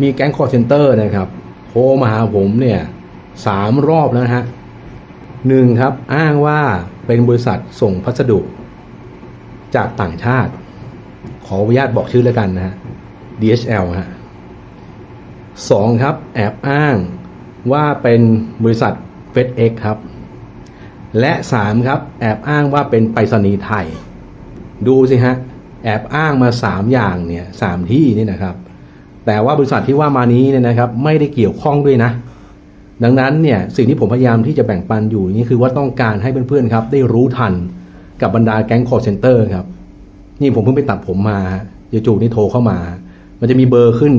มีแก๊งคอร์เซนเตอร์นะครับโทรมาหาผมเนี่ยสามรอบแล้วนะฮะหนึ่งครับอ้างว่าเป็นบริษัทส่งพัสดุ จากต่างชาติ ขออนุญาตบอกชื่อแล้วกันนะฮะ DHL ฮะสองครับแอบอ้างว่าเป็นบริษัท FedEx ครับ และสามครับแอบอ้างว่าเป็นไปรษณีย์ไทย ดูสิฮะแอบอ้างมาสามอย่างเนี่ยสามที่นี่นะครับ แต่ว่าบริษัทที่ว่ามานี้เนี่ยนะครับไม่ได้เกี่ยวข้องด้วยนะ ดังนั้นเนี่ยสิ่งที่ผมพยายามที่จะแบ่งปันอยู่นี่คือว่าต้องการให้เพื่อนๆครับ ได้รู้ทันกับบรรดาแก๊งคอร์เซนเตอร์ครับ นี่ผมเพิ่งไปตัดผมมาจู่ๆนี่โทรเข้ามา มันจะมีเบอร์ขึ้น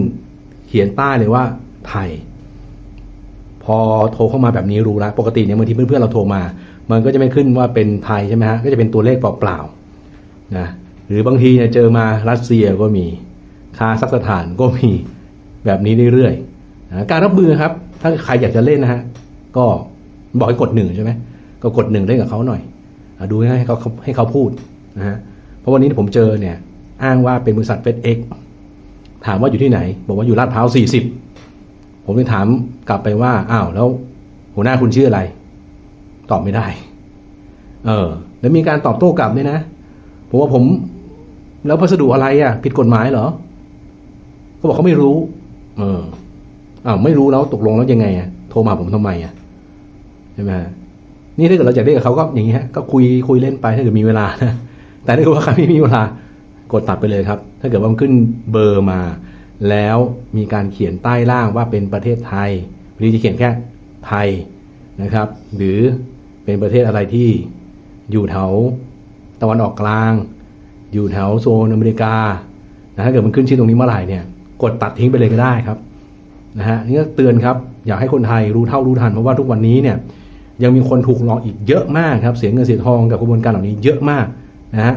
เขียนใต้เลยว่าไทย พอโทรเข้ามาแบบนี้รู้แล้วปกติเนี่ยบางทีเพื่อนๆเราโทรมา มันก็จะไม่ขึ้นว่าเป็นไทยใช่ไหมฮะก็จะเป็นตัวเลขเปล่าๆนะหรือบางทีเนี่ยเจอมารัสเซียก็มี คาซัคสถานก็มีแบบนี้เรื่อยๆนะการรับมือครับ ถ้าใครอยากจะเล่นนะฮะก็บอกให้กดหนึ่งใช่ไหมก็กดหนึ่งเล่นกับเขาหน่อยดูให้เขาให้เขาพูดนะฮะเพราะวันนี้ผมเจอเนี่ยอ้างว่าเป็นบริษัทเฟดเอ็กถามว่าอยู่ที่ไหน บอกว่าอยู่ลาดพร้าวสี่สิบผมเลยถามกลับไปว่าอ้าวแล้วหัวหน้าคุณชื่ออะไร ตอบไม่ได้ เออ แล้วมีการตอบโต้กลับด้วยนะผมว่าผม แล้วพัสดุอะไรอะ ผิดกฎหมายเหรอ เขาบอกเขาไม่รู้ เอออ้าวไม่รู้แล้วตกลงแล้วยังไงอะโทรมาผมทำไมอะใช่ไหมนี่ถ้าเกิดเราอยากได้กับเขาก็อย่างนี้ฮะก็คุยคุยเล่นไปถ้าเกิดมีเวลานะแต่ถ้าเกิดว่าใครไม่มีเวลากดตัดไปเลยครับ ถ้าเกิดว่ามันขึ้นเบอร์มา แล้วมีการเขียนใต้ล่างว่าเป็นประเทศไทยหรือจะเขียนแค่ไทยนะครับ หรือเป็นประเทศอะไรที่อยู่แถวตะวันออกกลาง อยู่แถวโซนอเมริกานะถ้าเกิดมันขึ้นชื่อตรงนี้เมื่อไหร่เนี่ย กดตัดทิ้งไปเลยก็ได้ครับนะฮะนี่ก็เตือนครับ อยากให้คนไทยรู้เท่ารู้ทันเพราะว่าทุกวันนี้เนี่ยยังมีคนถูกหลอกอีกเยอะมากครับ เสียเงินเสียทองกับกระบวนการเหล่านี้เยอะมากนะฮะ